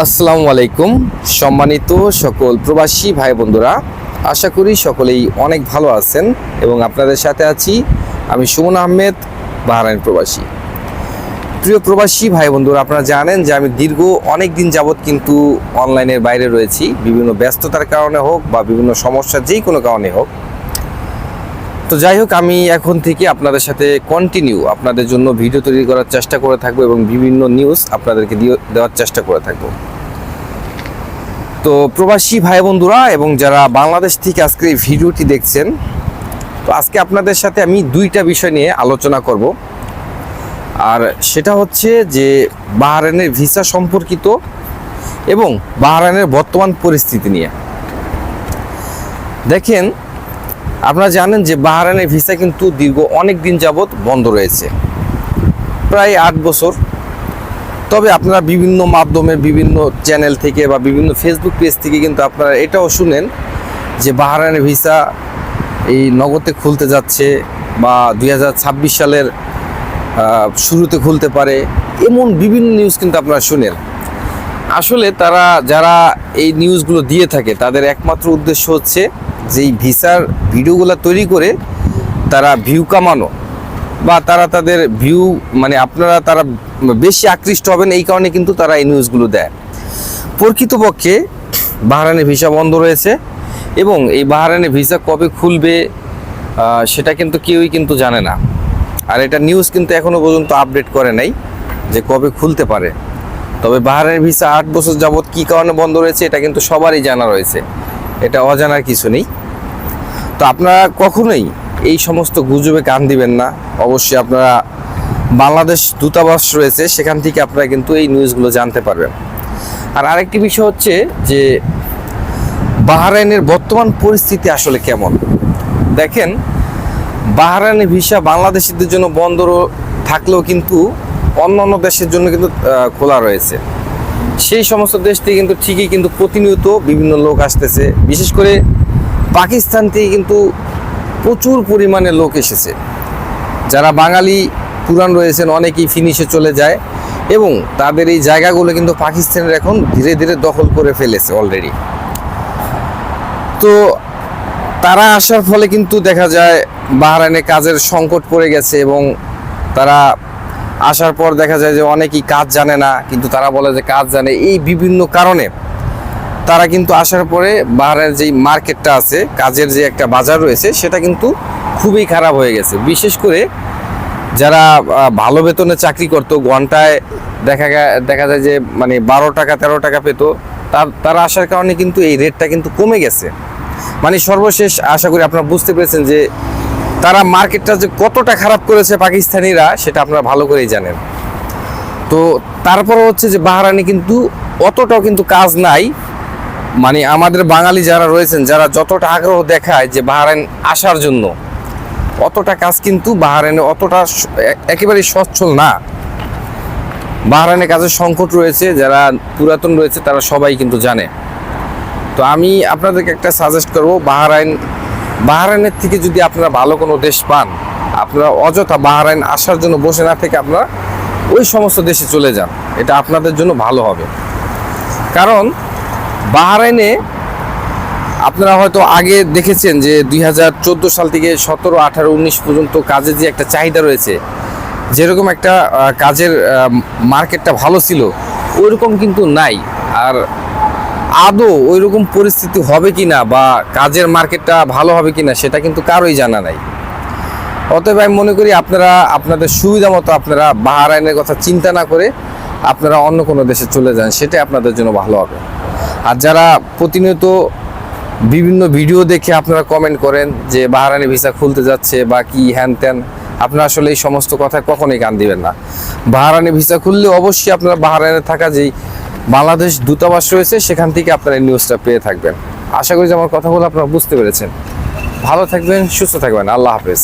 আসসালামু আলাইকুম, সম্মানিত সকল প্রবাসী ভাই বন্ধুরা। আশা করি সকলেই অনেক ভালো আছেন এবং আপনাদের সাথে আছি আমি সুমন আহমেদ, বাহারাইন প্রবাসী। প্রিয় প্রবাসী ভাই বন্ধুরা, আপনারা জানেন যে আমি দীর্ঘ অনেক দিন যাবৎ কিন্তু অনলাইনের বাইরে রয়েছি, বিভিন্ন ব্যস্ততার কারণে হোক বা বিভিন্ন সমস্যা যেই কোনো কারণে হোক। তো যাই হোক, আমি এখন থেকে আপনাদের সাথে কন্টিনিউ আপনাদের জন্য ভিডিও তৈরি করার চেষ্টা করে থাকব এবং বিভিন্ন নিউজ আপনাদেরকে দিয়ে- দেওয়ার চেষ্টা করে থাকব। তো প্রবাসী ভাই বন্ধুরা এবং যারা বাংলাদেশ থেকে আজকে এই ভিডিওটি দেখছেন, তো আজকে আপনাদের সাথে আমি দুইটা বিষয় নিয়ে আলোচনা করব। আর সেটা হচ্ছে যে বাহরাইনের ভিসা সম্পর্কিত এবং বাহরাইনের বর্তমান পরিস্থিতি নিয়ে। দেখেন, আপনারা জানেন যে বাহরাইনের ভিসা কিন্তু দীর্ঘ অনেক দিন যাবৎ বন্ধ রয়েছে। প্রায় আট বছর তবে আপনারা বিভিন্ন মাধ্যমে, বিভিন্ন চ্যানেল থেকে বা বিভিন্ন ফেসবুক পেজ থেকে কিন্তু আপনারা এটাও শুনেন যে বাহরাইনের ভিসা এই নগদে খুলতে যাচ্ছে বা দুই হাজার ছাব্বিশ সালের শুরুতে খুলতে পারে এমন বিভিন্ন নিউজ কিন্তু আপনারা শুনেন। আসলে তারা, যারা এই নিউজগুলো দিয়ে থাকে, তাদের একমাত্র উদ্দেশ্য হচ্ছে যে এই ভিসার ভিডিওগুলো তৈরি করে তারা ভিউ কামানো বা তারা তাদের ভিউ মানে আপনারা তারা বেশি আকৃষ্ট হবেন, এই কারণে কিন্তু তারা এই নিউজগুলো দেয়। প্রকৃতপক্ষে বাহরাইনের ভিসা বন্ধ রয়েছে এবং এই বাহরাইনের ভিসা কবে খুলবে সেটা কিন্তু কেউই কিন্তু জানে না। আর এটা নিউজ কিন্তু এখনও পর্যন্ত আপডেট করে নাই যে কবে খুলতে পারে। তবে বাহারের ভিসা আট বছর যাবৎ কী কারণে বন্ধ রয়েছে, এটা কিন্তু সবারই জানা রয়েছে। এটা অজানার কিছু নেই। তো আপনারা কখনোই এই সমস্ত গুজবে কান দিবেন না। অবশ্যই আপনারা বাংলাদেশ দূতাবাস রয়েছে, সেখান থেকে আপনারা কিন্তু এই নিউজগুলো জানতে পারবেন। আর আরেকটি বিষয় হচ্ছে যে, বাহরাইনের বর্তমান পরিস্থিতি আসলে কেমন? দেখেন, বাহরাইনের ভিসা বাংলাদেশিদের জন্য বন্ধ থাকলেও কিন্তু অন্য অন্য দেশের জন্য কিন্তু খোলা রয়েছে। সেই সমস্ত দেশ থেকে কিন্তু ঠিকই কিন্তু প্রতিনিয়ত বিভিন্ন লোক আসতেছে। বিশেষ করে পাকিস্তান থেকে কিন্তু প্রচুর পরিমাণে লোক এসেছে। যারা বাঙালি পুরাণ রয়েছেন, অনেকেই ফিনিশে চলে যায় এবং তাদের এই জায়গাগুলো কিন্তু পাকিস্তানের এখন ধীরে ধীরে দখল করে ফেলেছে অলরেডি তো তারা আসার ফলে কিন্তু দেখা যায় বাহরাইনে কাজের সংকট পড়ে গেছে এবং তারা আসার পর দেখা যায় যে অনেকেই কাজ জানে না, কিন্তু তারা বলে যে কাজ জানে। এই বিভিন্ন কারণে তারা কিন্তু আসার পরে বাহারের যেই মার্কেটটা আছে, কাজের যে একটা বাজার রয়েছে, সেটা কিন্তু খুবই খারাপ হয়ে গেছে। বিশেষ করে যারা ভালো বেতনে চাকরি করতো, ঘন্টায় দেখা দেখা যায় যে মানে বারো টাকা, তেরো টাকা পেতো, তার, তারা আসার কারণে কিন্তু এই রেটটা কিন্তু কমে গেছে। মানে সর্বশেষ আশা করি আপনারা বুঝতে পেরেছেন যে, তারা মার্কেটটা যে কতটা খারাপ করেছে পাকিস্তানিরা, সেটা আপনারা ভালো করেই জানেন। তো তারপর হচ্ছে যে বাহারানি কিন্তু অতটাও কিন্তু কাজ নাই। মানে আমাদের বাঙালি যারা রয়েছেন, যারা যতটা আগ্রহ দেখায় যে বাহারাইন আসার জন্য অতটা কাজ কিন্তু বাহারাইনে অতটা একেবারে সচ্ছল না। বাহারাইনে কাজের সংকট রয়েছে, যারা পুরাতন রয়েছে, তারা সবাই কিন্তু জানে। তো আমি আপনাদেরকে একটা সাজেস্ট করব, বাহারাইন, বাহারাইনের থেকে যদি আপনারা ভালো কোনো দেশ পান, আপনারা অযথা বাহারাইন আসার জন্য বসে না থেকে আপনারা ওই সমস্ত দেশে চলে যান। এটা আপনাদের জন্য ভালো হবে। কারণ, বাহারাইনে আপনারা হয়তো আগে দেখেছেন যে দুই হাজার চোদ্দ সাল থেকে সতেরো, আঠারো, উনিশ পর্যন্ত কাজের যে একটা চাহিদা রয়েছে, যেরকম একটা কাজের মার্কেটটা ভালো ছিল, ওইরকম কিন্তু নাই। আর আদৌ ওইরকম পরিস্থিতি হবে কি না বা কাজের মার্কেটটা ভালো হবে কি না সেটা কিন্তু কারোই জানা নাই। অতএব আমি মনে করি আপনারা, আপনাদের সুবিধা মতো আপনারা বাহারাইনের কথা চিন্তা না করে আপনারা অন্য কোনো দেশে চলে যান, সেটাই আপনাদের জন্য ভালো হবে। আর যারা প্রতিনিয়ত বিভিন্ন ভিডিও দেখে আপনারা কমেন্ট করেন যে বাহারানি ভিসা খুলতে যাচ্ছে বা কি হ্যান ত্যান। আপনারা আসলে এই সমস্ত কথা কখনোই গান দিবেন না। বাহারানি ভিসা খুললে অবশ্যই আপনারা বাহারানে থাকা যেই বাংলাদেশ দূতাবাস রয়েছে, সেখান থেকে আপনারা এই নিউজটা পেয়ে থাকবেন। আশা করি যে আমার কথাগুলো আপনারা বুঝতে পেরেছেন। ভালো থাকবেন, সুস্থ থাকবেন। আল্লাহ হাফেজ।